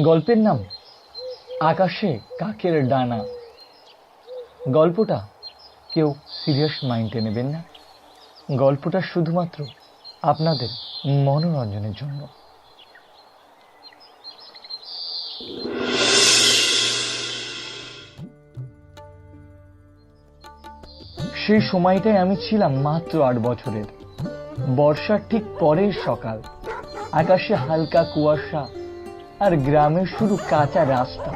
গল্পের নাম আকাশে কাকের ডানা। গল্পটা কেউ সিরিয়াস মাইন্ডে নেবেন না। গল্পটা শুধুমাত্র আপনাদের মনোরঞ্জনের জন্য। সেই সময়টায় আমি ছিলাম মাত্র আট বছরের। বর্ষার ঠিক পরের সকাল। আকাশে হালকা কুয়াশা আর গ্রামের শুধু কাঁচা রাস্তা।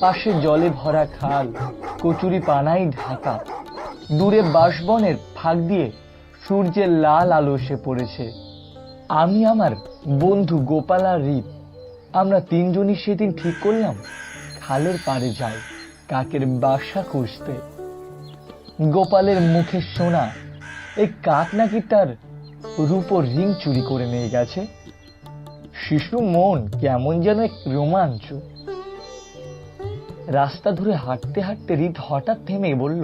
পাশে জলে ভরা খাল, কচুরি পানায় ঢাকা। দূরে বাঁশবনের ফাঁক দিয়ে সূর্যের লাল আলো এসে পড়েছে। আমি আমার বন্ধু গোপাল আর রীপ আমরা তিনজনই সেদিন ঠিক করলাম, খালের পাড়ে যাই, কাকের বাসা খুঁজতে। গোপালের মুখে শোনা এই কাক নাকি তার রূপো রিং চুরি করে নিয়ে গেছে? শিশু মন কেমন যেন এক রোমাঞ্চ। রাস্তা ধরে হাঁটতে হাঁটতে রীত হঠাৎ থেমে বলল,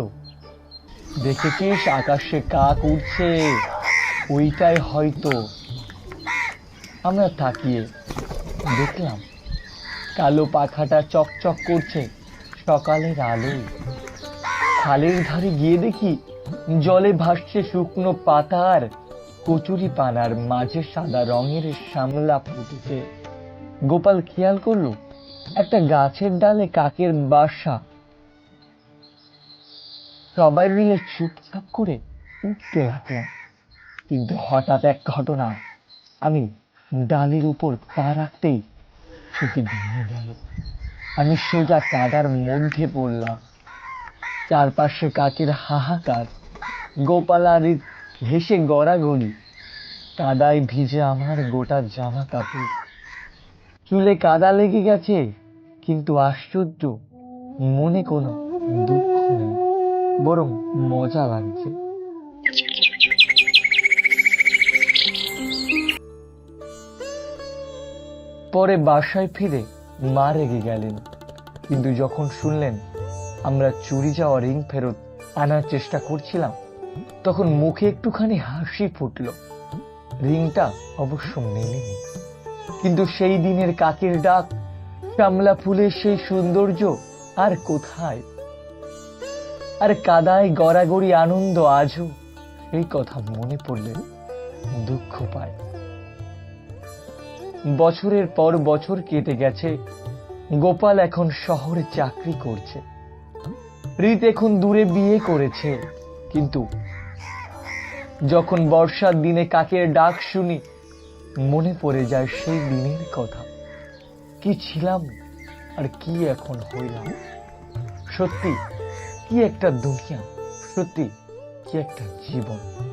দেখেছিস আকাশে কাক উঠছে ওইটাই হয়তো। আমরা তাকিয়ে দেখলাম, কালো পাখাটা চকচক করছে সকালের আলোয়। খালের ধারে গিয়ে দেখি জলে ভাসছে শুকনো পাতার কচুরি পানার মাঝে সাদা রঙের শ্যামলা ফুটেছে। গোপাল খেয়াল করল, একটা গাছের ডালে কাকের বাসা। সবাই মিলে চুপচাপ করে উঠতে লাগলাম। কিন্তু হঠাৎ এক ঘটনা, আমি ডালের উপর পা রাখতেই সেটি ভেঙে গেল। আমি সোজা কাদার মধ্যে পড়লাম। চারপাশে কাকের হাহাকার গোপালারি হেসে গড়াগড়ি কাদায় ভিজে আমার গোটা জামা কাপড়। চুলে কাদা লেগে গেছে, কিন্তু আশ্চর্য, মনে কোনো দুঃখ নেই, বরং মজা লাগছে। পরে বাসায় ফিরে মা রেগে গেলেন, কিন্তু যখন শুনলেন আমরা চুরি যাওয়া রিং ফেরত আনার চেষ্টা করছিলাম তখন মুখে একটুখানি হাসি ফুটল। রিংটা অবশ্য মেলেনি কিন্তু সেই দিনের কাকের ডাক, শ্যামলা ফুলের সেই সৌন্দর্য আর কোথায়? আর কাদায় গড়াগড়ি আনন্দ আজও এই কথা মনে পড়লে দুঃখ পায়। বছরের পর বছর কেটে গেছে, গোপাল এখন শহরে চাকরি করছে। রীত এখন দূরে বিয়ে করেছে। কিন্তু যখন বর্ষার দিনে কাকের ডাক শুনি, মনে পড়ে যায় সেই দিনের কথা। কি ছিলাম আর কি এখন হইলাম? সত্যি কি একটা দুনিয়া? সত্যি কি একটা জীবন?